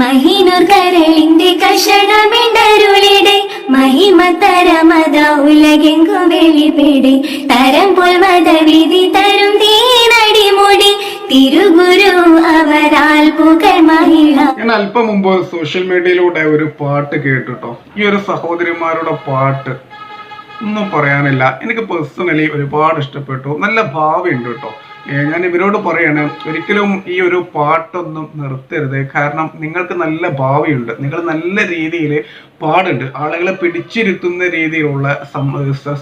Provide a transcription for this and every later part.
മഹിനൂർ കരളിന്റെ കഷണമിണ്ടരുളിടെ മഹിമ തരമത ഉലകെങ്കു വെളിപ്പെടെ. തരം പോൽ മതവിധി തരും തീനടിമുടി തിരുഗുരു അവരാൽ പുകൾ മഹിള. ഞാൻ അല്പം മുമ്പ് സോഷ്യൽ മീഡിയയിലൂടെ ഒരു പാട്ട് കേട്ടുട്ടോ. ഈ ഒരു സഹോദരിമാരുടെ പാട്ട്. ഒന്നും പറയാനില്ല. എനിക്ക് പേഴ്സണലി ഒരുപാട് ഇഷ്ടപ്പെട്ടു. നല്ല ഭാവിയുണ്ട് കേട്ടോ. ഏ, ഞാൻ ഇവരോട് പറയാണ് ഒരിക്കലും ഈ ഒരു പാട്ടൊന്നും നിർത്തരുത്. കാരണം നിങ്ങൾക്ക് നല്ല ഭാവിയുണ്ട്. നിങ്ങൾ നല്ല രീതിയിൽ പാടുണ്ട്. ആളുകളെ പിടിച്ചിരുത്തുന്ന രീതിയിലുള്ള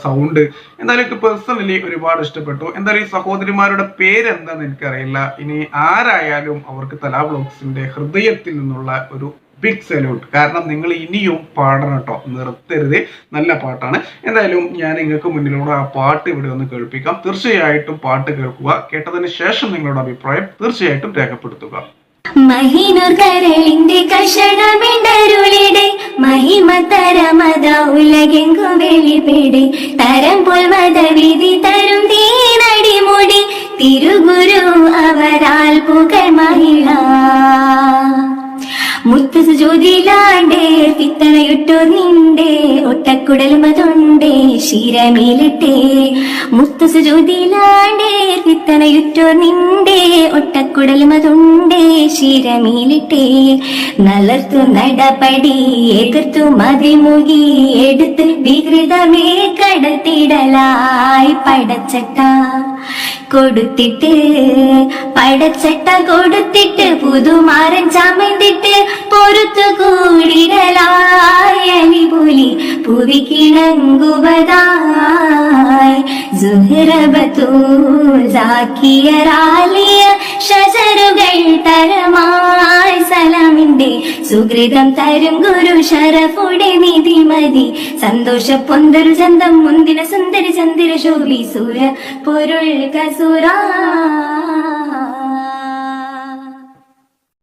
സൗണ്ട്. എന്തായാലും എനിക്ക് പേഴ്സണലി ഒരുപാട് ഇഷ്ടപ്പെട്ടു. എന്തായാലും ഈ സഹോദരിമാരുടെ പേരെന്താന്ന് എനിക്കറിയില്ല. ഇനി ആരായാലും അവർക്ക് തലാ ബ്ലോഗ്സിന്റെ ഹൃദയത്തിൽ നിന്നുള്ള ഒരു ബിഗ് സല്യൂട്ട് കാരണം നിങ്ങൾ ഇനിയും പാടണം കേട്ടോ. നിർത്തരുത്. നല്ല പാട്ടാണ്. എന്തായാലും ഞാൻ നിങ്ങൾക്ക് മുന്നിലൂടെ ആ പാട്ട് ഇവിടെ ഒന്ന് കേൾപ്പിക്കാം. തീർച്ചയായിട്ടും പാട്ട് കേൾക്കുക. കേട്ടതിന് ശേഷം നിങ്ങളുടെ അഭിപ്രായം തീർച്ചയായിട്ടും രേഖപ്പെടുത്തുക. മഹിനൂർ കരളിന്റെ കഷണമിണ്ടരുളിടെ മഹിമ തരമത ഉലകെങ്കു വെളിപ്പെടെ തരം പോൽ മതവിധി തരും മുത്തസ് ജ്യോതിലാണ്ടേ നിന്റെ നിണ്ടേ ഒട്ടക്കുടലുമതുണ്ടേ ശിരമേലിട്ടേ. മുത്തസ് ജ്യോതിലാണ്ടേ നിന്റെ നിണ്ടേ ഒട്ടക്കുടലുമതുണ്ടേ ശിരമേലിട്ടേ. നലർത്തു നടപടി എതിർത്തു മതിമുകി എടുത്ത് വികൃതമേ കടത്തിടലായി പടച്ചട്ട. കൊടുത്തിട്ട് പടച്ചട്ട കൊടുത്തിട്ട് പുതുമാരൻ ചമന്നിട്ട് പൊറുത്തു കൂടിടലായി അലിപുലി പുവി കിണങ്ങുവതായി ജാക്കിയറാലിയ ഷജറുകൾ തരമായി സലാമിന്റെ സുഹൃതം തരും ഗുരു ശരഫുടെ നിധി മതി. സന്തോഷ പൊന്തരു ചന്തം മുന്തിന സുന്ദരി ചന്ദിര ശോഭി സുര പൊരുൾ കസുരാ.